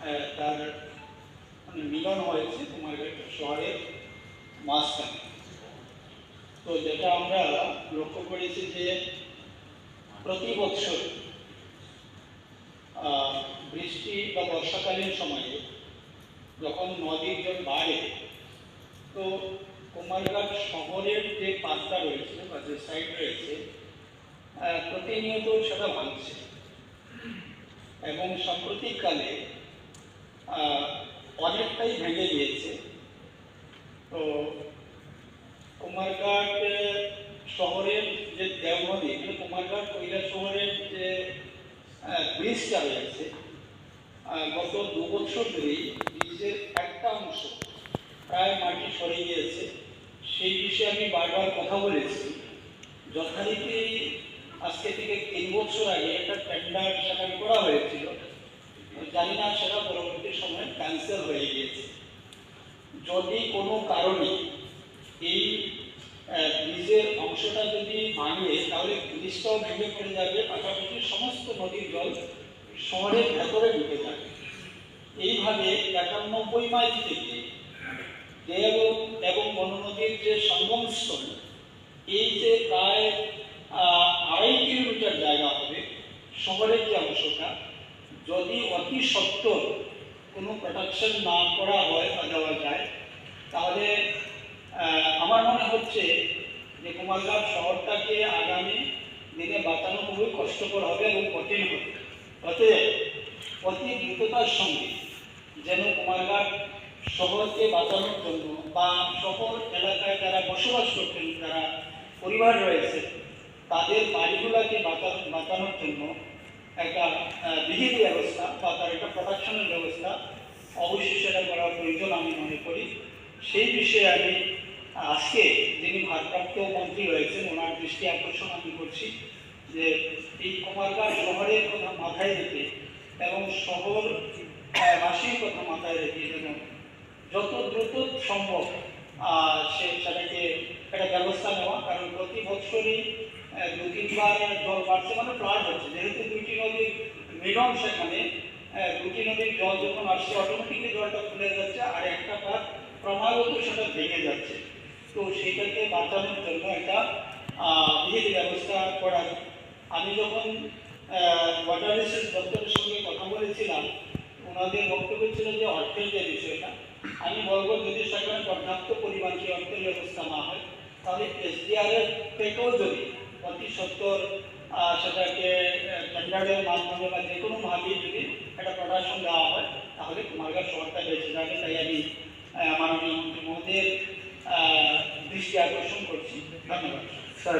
আহ, তার মানে মিলন হয়েছে কুমারঘাট শহরের মাঝখানে। তো যেটা আমরা লক্ষ্য করেছি যে প্রতি বছর বৃষ্টি বা বর্ষাকালীন সময়ে যখন নদীর জল বাড়ে তো কুমারঘাট শহরের যে পাশটা রয়েছে বা যে সাইড রয়েছে প্রতিনিয়ত সেটা ভাঙছে। এবং সাম্প্রতিককালে অনেকটাই ভেঙে গিয়েছে। তো কুমারঘাট শহরের যে দেওনদী মানে কুমারঘাট কৈলা শহরের যে ব্রিজটা রয়েছে গত দু বছর ধরেই ব্রিজের একটা অংশ প্রায় মাটি সরে গিয়েছে। সেই বিষয়ে আমি বারবার কথা বলেছি। যথারীতি আজকে থেকে তিন বছর আগে একটা টেন্ডার সেখানে করা হয়েছিল জানি না সেটা পরবর্তী সময়ে ক্যান্সেল হয়ে গিয়েছে যদি কোনো কারণে এই ব্রিজের অংশটা যদি ভাঙে, তাহলে ব্রিজটাও ভেঙে পড়ে যাবে, পাশাপাশি সমস্ত নদীর জল শহরের ভেতরে ঢুকে যাবে। এইভাবে একানব্বই মাইল থেকে দেব এবং বননদীর যে সঙ্গমস্থল এই যে প্রায় আড়াই কিলোমিটার জায়গা হবে শহরের যে অংশটা, যদি অতি সত্তর কোনো প্রোডাকশন না করা হয় বা দেওয়া যায় তাহলে আমার মনে হচ্ছে যে কুমারঘাট শহরটাকে আগামী দিনে বাঁচানো খুবই কষ্টকর হবে এবং কঠিন হবে। অতএব অতি দ্রুততার সঙ্গে যেন কুমারঘাট শহরকে বাঁচানোর জন্য বা শহর এলাকায় যারা বসবাস করতেন যারা পরিবার রয়েছে, তাদের বাড়িগুলোকে বাঁচানো বাঁচানোর জন্য একটা বিহিত ব্যবস্থা বা তার একটা প্রোটেকশনের ব্যবস্থা অবশ্যই সেটা করা প্রয়োজন আমি মনে করি। সেই বিষয়ে আমি আজকে যিনি ভারপ্রাপ্ত মন্ত্রী রয়েছেন, ওনার দৃষ্টি আকর্ষণ আমি করছি যে এই কুমারঘাট শহরের কথা মাথায় রেখে এবং শহর বাসীর কথা মাথায় রেখে যেন যত দ্রুত সম্ভব সে সেটাকে একটা ব্যবস্থা নেওয়া। কারণ প্রতি বছরই দু তিনবার জল বাড়ছে মানে ফ্লাড হচ্ছে। যেহেতু দুইটি নদীর মিলন সেখানে দুটি নদীর জল যখন আসছে অটোমেটিকলি জলটা খুলে যাচ্ছে, আর একটা পাত ক্রমাগত সেটা ভেঙে যাচ্ছে। তো সেটাকে বাঁচানোর জন্য একটা বিহিত ব্যবস্থা করা। আমি যখন ওয়াটার রিসোর্স দপ্তরের সঙ্গে কথা বলেছিলাম, ওনাদের বক্তব্য ছিল যে অর্থের যে বিষয়টা, আমি বলব যদি সেখানে পর্যাপ্ত পরিমাণ কি অর্থের ব্যবস্থা না হয়, তাহলে এসডিআরএফ থেকেও যদি অতি সত্তর সেটাকে টেন্ডারের মাধ্যমে বা যে কোনোভাবেই যদি একটা প্রোডাকশন দেওয়া হয়, তাহলে কুমারঘাট শহরটা বেঁচে যাবে, তাই আমি মাননীয় মন্ত্রী মহোদয়ের দৃষ্টি আকর্ষণ করছি। ধন্যবাদ। স্যার